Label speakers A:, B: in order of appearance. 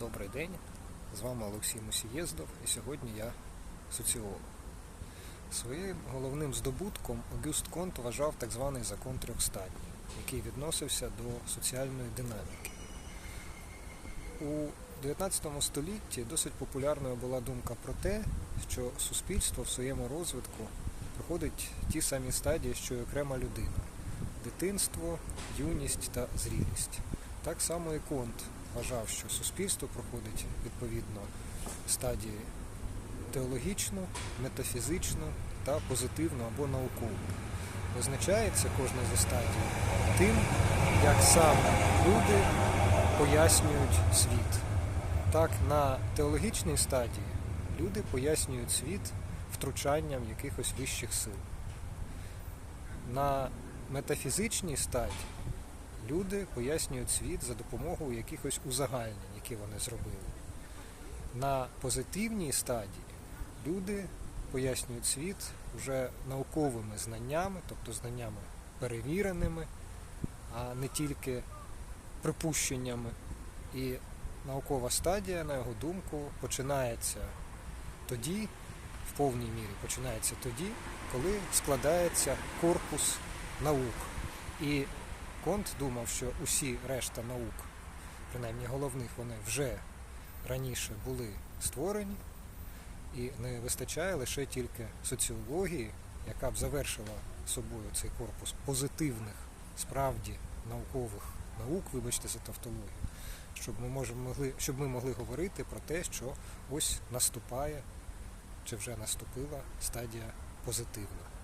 A: Добрий день, з вами Олексій Мусієздов і сьогодні я соціолог. Своїм головним здобутком Огюст Конт вважав так званий закон трьох стадій, який відносився до соціальної динаміки. У 19 столітті досить популярною була думка про те, що суспільство в своєму розвитку проходить ті самі стадії, що й окрема людина дитинство, юність та зрілість. Так само і Конт вважав, що суспільство проходить відповідно стадії теологічну, метафізичну та позитивну або наукову. Визначається кожна зі стадій тим, як саме люди пояснюють світ. Так, на теологічній стадії люди пояснюють світ втручанням якихось вищих сил. На метафізичній стадії люди пояснюють світ за допомогою якихось узагальнень, які вони зробили. На позитивній стадії люди пояснюють світ вже науковими знаннями, тобто знаннями перевіреними, а не тільки припущеннями. І наукова стадія, на його думку, починається тоді, в повній мірі починається тоді, коли складається корпус наук. І Конт думав, що усі решта наук, принаймні головних, вони вже раніше були створені, і не вистачає лише тільки соціології, яка б завершила собою цей корпус позитивних, справді наукових наук, вибачте за тавтологію, щоб ми, можемо, щоб ми могли говорити про те, що ось наступає чи вже наступила стадія позитивна.